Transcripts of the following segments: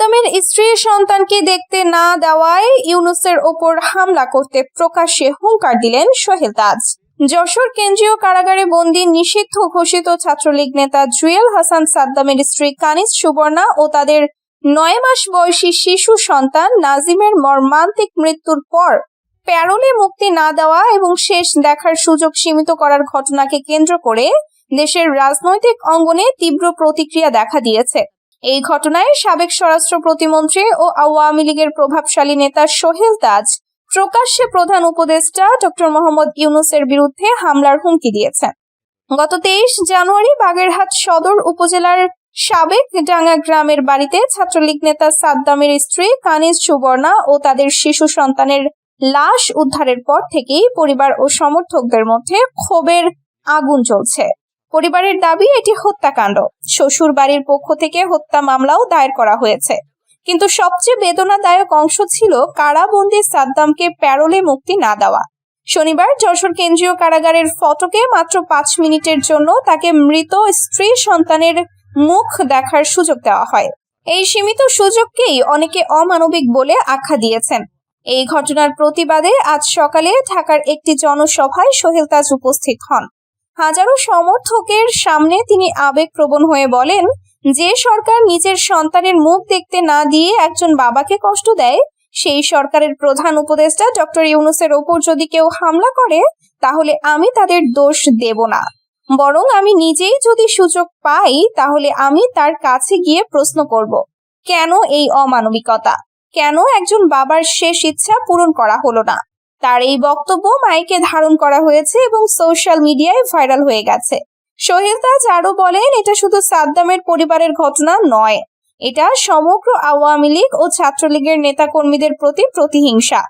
সাদ্দামের স্ত্রীর সন্তানকে দেখতে না দেওয়ায় ইউনুসের ওপর হামলা করতে প্রকাশ্যে হুঙ্কার দিলেন সোহেল তাজ। যশোর কেন্দ্রীয় কারাগারে বন্দী নিষিদ্ধ ঘোষিত ছাত্রলীগ নেতা জুয়েল হাসান সাদ্দামের স্ত্রী কানিজ সুবর্ণা ও তাদের নয় মাস বয়সী শিশু সন্তান নাজিমের মর্মান্তিক মৃত্যুর পর প্যারোলে মুক্তি না দেওয়া এবং শেষ দেখার সুযোগ সীমিত করার ঘটনাকে কেন্দ্র করে দেশের রাজনৈতিক অঙ্গনে তীব্র প্রতিক্রিয়া দেখা দিয়েছে। এই ঘটনায় সাবেক স্বরাষ্ট্র প্রতিমন্ত্রী ও আওয়ামী লীগের প্রভাবশালী নেতা সোহেল তাজ প্রকাশ্যে প্রধান উপদেষ্টা ডক্টর মোহাম্মদ ইউনুসের বিরুদ্ধে হামলার হুমকি দিয়েছেন। গত তেইশ জানুয়ারি বাগেরহাট সদর উপজেলার সাবেক ডাঙ্গা গ্রামের বাড়িতে ছাত্রলীগ নেতা সাদ্দামের স্ত্রী কানিজ সুবর্ণা ও তাদের শিশু সন্তানের লাশ উদ্ধারের পর থেকেই পরিবার ও সমর্থকদের মধ্যে ক্ষোভের আগুন চলছে পরিবারের দাবি এটি হত্যাকাণ্ড। শ্বশুর বাড়ির পক্ষ থেকে হত্যা মামলাও দায়ের করা হয়েছে। কিন্তু সবচেয়ে বেদনাদায়ক অংশ ছিল কারাবন্দি সাদ্দামকে প্যারোলে মুক্তি না দেওয়া। শনিবার যশোর কেন্দ্রীয় কারাগারের ফটকে মাত্র পাঁচ মিনিটের জন্য তাকে মৃত স্ত্রী সন্তানের মুখ দেখার সুযোগ দেওয়া হয়। এই সীমিত সুযোগকেই অনেকে অমানবিক বলে আখ্যা দিয়েছেন। এই ঘটনার প্রতিবাদে আজ সকালে ঢাকার একটি জনসভায় সোহেল তাজ উপস্থিত হন। হাজারো সমর্থকের সামনে তিনি আবেগপ্রবণ হয়ে বলেন, যে সরকার নিজের সন্তানের মুখ দেখতে না দিয়ে একজন বাবাকে কষ্ট দেয়, সেই সরকারের প্রধান উপদেষ্টা ডক্টর ইউনুসের ওপর যদি কেউ হামলা করে, তাহলে আমি তাদের দোষ দেব না। বরং আমি নিজেই যদি সুযোগ পাই, তাহলে আমি তার কাছে গিয়ে প্রশ্ন করব, কেন এই অমানবিকতা? কেন একজন বাবার শেষ ইচ্ছা পূরণ করা হলো না? তার এই বক্তব্য মাইকে ধারণ করা হয়েছে এবং সোশ্যাল মিডিয়ায় ভাইরাল হয়ে গেছে। সোহেল তাজ আরও বলেন, এটা শুধু সাদ্দামের পরিবারের ঘটনা নয়, এটা সমগ্র আওয়ামী লীগ ও ছাত্রলীগের নেতাকর্মীদের প্রতি প্রতিহিংসা।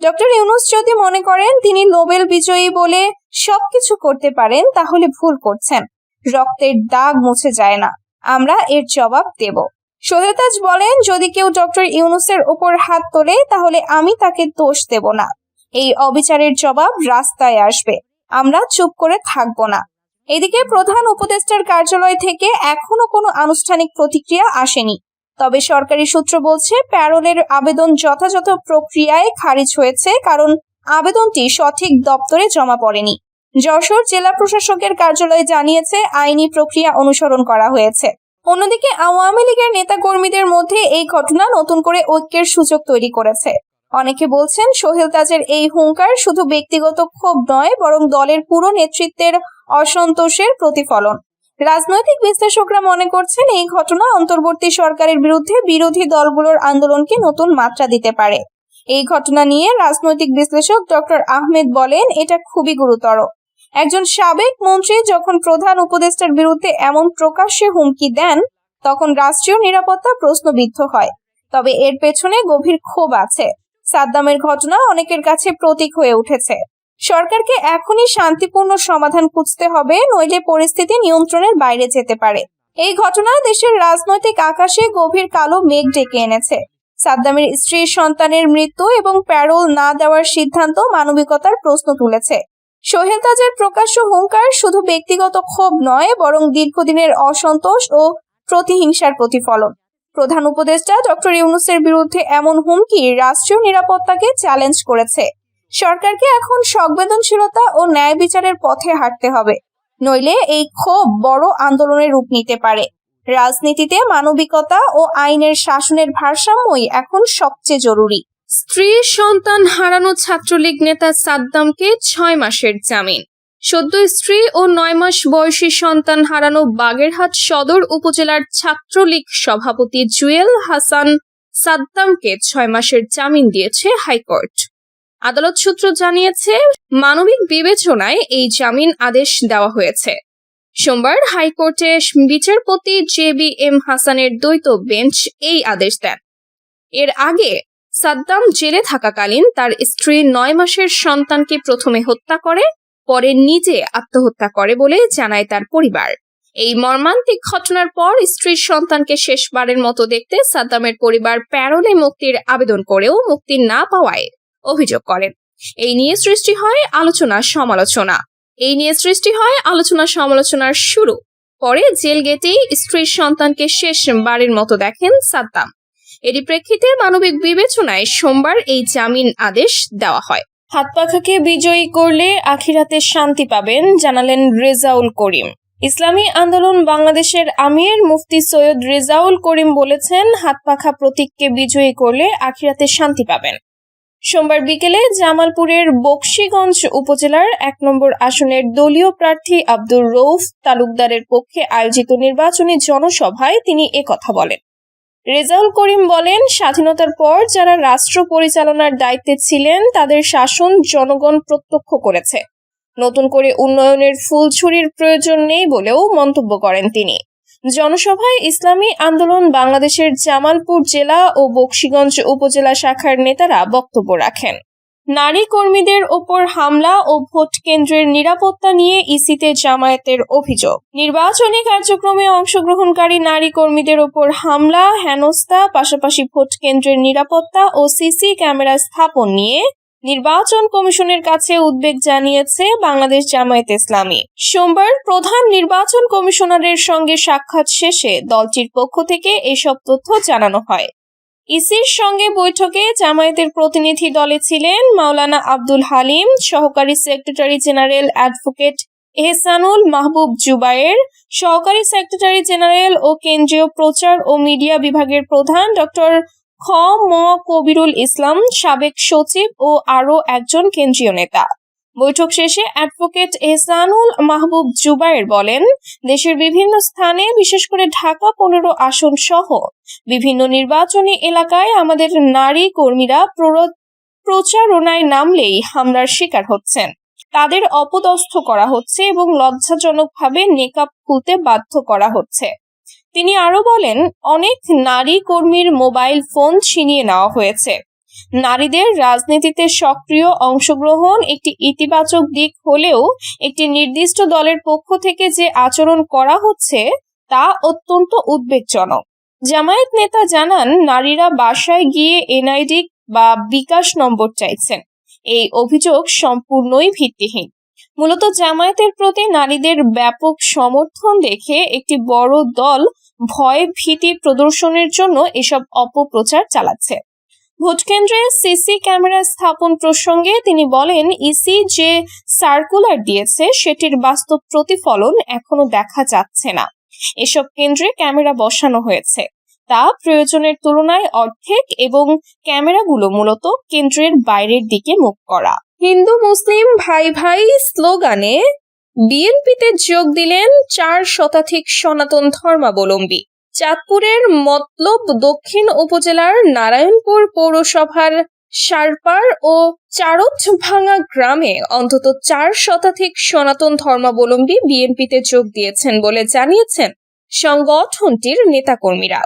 ডক্টর ইউনুস যদি মনে করেন, তিনি নোবেল বিজয়ী বলে সবকিছু করতে পারেন, তাহলে ভুল করছেন। রক্তের দাগ মুছে যায় না। আমরা এর জবাব দেব। সোহেল তাজ বলেন, যদি কেউ ডক্টর ইউনুসের ওপর হাত তোলে, তাহলে আমি তাকে দোষ দেব না। এই অবিচারের জবাব রাস্তায় আসবে। আমরা চুপ করে থাকব না। এদিকে প্রধান উপদেষ্টার কার্যালয় থেকে এখনও কোনো আনুষ্ঠানিক প্রতিক্রিয়া আসেনি। তবে সরকারি সূত্র বলছে, প্যারোলের আবেদন যথাযথ প্রক্রিয়ায় খারিজ হয়েছে কারণ আবেদনটি সঠিক দপ্তরে জমা পড়েনি। যশোর জেলা প্রশাসকের কার্যালয় জানিয়েছে, আইনি প্রক্রিয়া অনুসরণ করা হয়েছে। অন্যদিকে আওয়ামী লীগের নেতাকর্মীদের মধ্যে এই ঘটনা নতুন করে ঐক্যের সুযোগ তৈরি করেছে। অনেকে বলছেন সোহেল তাজের এই হুঙ্কার শুধু ব্যক্তিগত ক্ষোভ নয়, বরং দলের পুরো নেতৃত্বের অসন্তোষের প্রতিফলন। রাজনৈতিক বিশ্লেষকরা মনে করছেন এই ঘটনা অন্তর্বর্তী সরকারের বিরুদ্ধে বিরোধী দলগুলোর আন্দোলনকে নতুন মাত্রা দিতে পারে। এই ঘটনা নিয়ে রাজনৈতিক বিশ্লেষক ডক্টর আহমেদ বলেন, এটা খুবই গুরুতর। একজন সাবেক মন্ত্রী যখন প্রধান উপদেষ্টার বিরুদ্ধে এমন প্রকাশ্যে হুমকি দেন, তখন রাষ্ট্রীয় নিরাপত্তা প্রশ্নবিদ্ধ হয়। তবে এর পেছনে গভীর ক্ষোভ আছে। সাদ্দামের ঘটনা অনেকের কাছে প্রতীক হয়ে উঠেছে। সরকারকে এখনই শান্তিপূর্ণ সমাধান খুঁজতে হবে, নইলে পরিস্থিতি নিয়ন্ত্রণের বাইরে যেতে পারে। এই ঘটনা দেশের রাজনৈতিক আকাশে গভীর কালো মেঘ ডেকে এনেছে। সাদ্দামের স্ত্রীর সন্তানের মৃত্যু এবং প্যারোল না দেওয়ার সিদ্ধান্ত মানবিকতার প্রশ্ন তুলেছে। সোহেল তাজের প্রকাশ্য হুঙ্কার শুধু ব্যক্তিগত ক্ষোভ নয়, বরং দীর্ঘদিনের অসন্তোষ ও প্রতিহিংসার প্রতিফলন। প্রধান উপদেষ্টা ডক্টর ইউনুসের বিরুদ্ধে এমন হুমকি রাষ্ট্রীয় নিরাপত্তাকে চ্যালেঞ্জ করেছে। সরকারকে এখন সংবেদনশীলতা ও ন্যায় বিচারের পথে হাঁটতে হবে। নইলে এই ক্ষোভ বড় আন্দোলনের রূপ নিতে পারে। রাজনীতিতে মানবিকতা ও আইনের শাসনের ভারসাম্যই এখন সবচেয়ে জরুরি। স্ত্রী সন্তান হারানো ছাত্রলীগ নেতা সাদ্দামকে ছয় মাসের জামিন। সদ্য স্ত্রী ও নয় মাস বয়সী সন্তান হারানো বাগেরহাট সদর উপজেলার ছাত্রলীগ সভাপতি জুয়েল হাসান সাদ্দামকে ছয় মাসের জামিন দিয়েছে হাইকোর্ট। আদালত সূত্র জানিয়েছে, মানবিক বিবেচনায় এই জামিন আদেশ দেওয়া হয়েছে। সোমবার হাইকোর্টে বিচারপতি জে বি এম হাসানের দ্বৈত বেঞ্চ এই আদেশ দেন। এর আগে সাদ্দাম জেলে থাকাকালীন তার স্ত্রী নয় মাসের সন্তানকে প্রথমে হত্যা করে পরে নিজে আত্মহত্যা করে বলে জানায় তার পরিবার। এই মর্মান্তিক ঘটনার পর স্ত্রীর সন্তানকে শেষবারের মতো দেখতে সাদ্দামের পরিবার প্যারোলে মুক্তির আবেদন করেও মুক্তি না পাওয়ায় অভিযোগ করেন। এই নিয়ে সৃষ্টি হয় আলোচনা সমালোচনা। এই নিয়ে সৃষ্টি হয় আলোচনা সমালোচনার শুরু। পরে জেল গেটেই স্ত্রীর সন্তানকে শেষ বারের মতো দেখেন সাদ্দাম। এরই প্রেক্ষিতে মানবিক বিবেচনায় সোমবার এই জামিন আদেশ দেওয়া হয়। হাত পাখাকে বিজয়ী করলে আখিরাতে শান্তি পাবেন, জানালেন রেজাউল করিম। ইসলামী আন্দোলন বাংলাদেশের আমির মুফতি সৈয়দ রেজাউল করিম বলেছেন হাত পাখা প্রতীককে বিজয়ী করলে আখিরাতে শান্তি পাবেন। সোমবার বিকেলে জামালপুরের বক্সিগঞ্জ উপজেলার এক নম্বর আসনের দলীয় প্রার্থী আব্দুর রৌফ তালুকদারের পক্ষে আয়োজিত নির্বাচনী জনসভায় তিনি একথা বলেন। রেজাউল করিম বলেন, স্বাধীনতার পর যারা রাষ্ট্র পরিচালনার দায়িত্বে ছিলেন, তাদের শাসন জনগণ প্রত্যক্ষ করেছে। নতুন করে উন্নয়নের ফুলছুরির প্রয়োজন নেই বলেও মন্তব্য করেন তিনি। জনসভায় ইসলামী আন্দোলন বাংলাদেশের জামালপুর জেলা ও বক্সিগঞ্জ উপজেলা শাখার নেতারা বক্তব্য রাখেন। নারী কর্মীদের ওপর হামলা ও ভোট কেন্দ্রের নিরাপত্তা নিয়ে ইসিতে জামায়াতের অভিযোগ। নির্বাচনী কার্যক্রমে অংশগ্রহণকারী নারী কর্মীদের ওপর হামলা, হেনস্থা, পাশাপাশি ভোট কেন্দ্রের নিরাপত্তা ও সিসি ক্যামেরা স্থাপন নিয়ে নির্বাচন কমিশনের কাছে উদ্বেগ জানিয়েছে বাংলাদেশ জামায়াত ইসলামী। সোমবার প্রধান নির্বাচন কমিশনারের সঙ্গে সাক্ষাৎ শেষে দলটির পক্ষ থেকে এসব তথ্য জানানো হয়। ইসির সঙ্গে বৈঠকে জামায়াতের প্রতিনিধি দলে ছিলেন মাওলানা আব্দুল হালিম, সহকারী secretary general advocate Ehsanul Mahbub Zubair, সহকারী সেক্রেটারি জেনারেল ও কেন্দ্রীয় প্রচার ও মিডিয়া বিভাগের প্রধান ডক্টর খ ম কবিরুল ইসলাম, সাবেক সচিব ও আরও একজন কেন্দ্রীয় নেতা। বৈঠক শেষে অ্যাডভোকেট এহসানুল মাহবুব জুবায়ের বলেন, দেশের বিভিন্ন স্থানে, বিশেষ করে ঢাকা পনেরো আসন সহ বিভিন্ন নির্বাচনী এলাকায় আমাদের নারী কর্মীরা প্রচারণায় নামলেই হামলার শিকার হচ্ছেন। তাদের অপদস্থ করা হচ্ছে এবং লজ্জাজনকভাবে নেকাব খুলতে বাধ্য করা হচ্ছে। তিনি আরও বলেন, অনেক নারী কর্মীর মোবাইল ফোন ছিনিয়ে নেওয়া হয়েছে। নারীদের রাজনীতিতে সক্রিয় অংশগ্রহণ একটি ইতিবাচক দিক হলেও একটি নির্দিষ্ট দলের পক্ষ থেকে যে আচরণ করা হচ্ছে তা অত্যন্ত উদ্বেগজনক। জামায়াত নেতা জানান, নারীরা বাসায় গিয়ে এনআইডি বা বিকাশ নম্বর চাইছেন। এই অভিযোগ সম্পূর্ণই ভিত্তিহীন। মূলত জামায়াতের প্রতি নারীদের ব্যাপক সমর্থন দেখে একটি বড় দল ভয় ভীতি প্রদর্শনের জন্য এসব অপপ্রচার চালাচ্ছে। ভোটকেন্দ্রে সিসি ক্যামেরা স্থাপন প্রসঙ্গে তিনি বলেন, ইসি যে সার্কুলার দিয়েছে, সেটির বাস্তব প্রতিফলন এখনও দেখা যাচ্ছে না। এসব কেন্দ্রে ক্যামেরা বসানো হয়েছে। তা প্রয়োজনের তুলনায় অর্ধেক এবং ক্যামেরাগুলো মূলত কেন্দ্রের বাইরের দিকে মুখ করা। হিন্দু, মুসলিম ভাই ভাই স্লোগানে, বিএনপিতে যোগ দিলেন চার শতাধিক সনাতন ধর্মাবলম্বী। চাঁদপুরের মতলব দক্ষিণ উপজেলার নারায়ণপুর পৌরসভার সারপার ও চারতভাঙা গ্রামে অন্তত চার শতাধিক সনাতন ধর্মাবলম্বী বিএনপিতে যোগ দিয়েছেন বলে জানিয়েছেন সংগঠনটির নেতাকর্মীরা।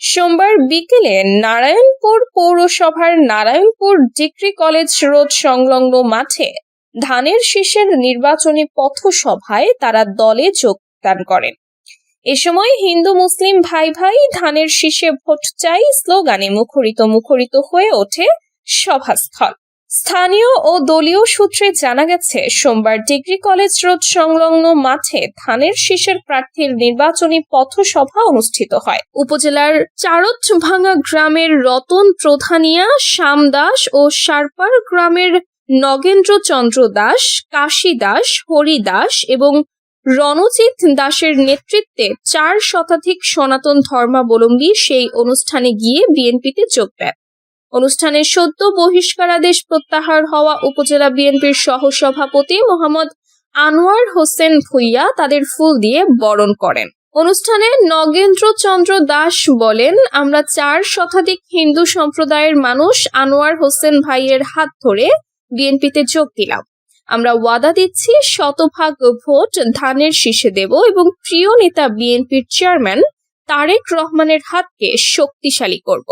সোমবার বিকেলে নারায়ণপুর পৌরসভার নারায়ণপুর ডিগ্রি কলেজ রোড সংলগ্ন মাঠে ধানের শীষের নির্বাচনী পথসভায় তারা দলে যোগদান করেন। এ সময় হিন্দু মুসলিম ভাই ভাই ধানের শীষে ভোট চাই স্লোগানে মুখরিত মুখরিত হয়ে ওঠে সভাস্থল। স্থানীয় ও দলীয় সূত্রে জানা গেছে, সোমবার ডিগ্রি কলেজ রোড সংলগ্ন মাঠে ধানের শীষের প্রার্থীর নির্বাচনী পথসভা অনুষ্ঠিত হয়। উপজেলার চারতভাঙা গ্রামের রতন প্রধানিয়া, শ্যাম দাস ও সারপার গ্রামের নগেন্দ্র চন্দ্র দাস, কাশী দাস, হরি দাস এবং রণজিৎ দাসের নেতৃত্বে চার শতাধিক সনাতন ধর্মাবলম্বী সেই অনুষ্ঠানে গিয়ে বিএনপিতে যোগ দেন। অনুষ্ঠানে সদ্য বহিষ্কারাদেশ প্রত্যাহার হওয়া উপজেলা বিএনপির সহসভাপতি মোহাম্মদ আনোয়ার হোসেন ভুইয়া তাদের ফুল দিয়ে বরণ করেন। অনুষ্ঠানে নগেন্দ্র চন্দ্র দাস বলেন, আমরা চার শতাধিক হিন্দু সম্প্রদায়ের মানুষ আনোয়ার হোসেন ভাইয়ের হাত ধরে বিএনপিতে যোগ দিলাম। আমরা ওয়াদা দিচ্ছি, শতভাগ ভোট ধানের শীষে দেব এবং প্রিয় নেতা বিএনপির চেয়ারম্যান তারেক রহমানের হাতকে শক্তিশালী করব।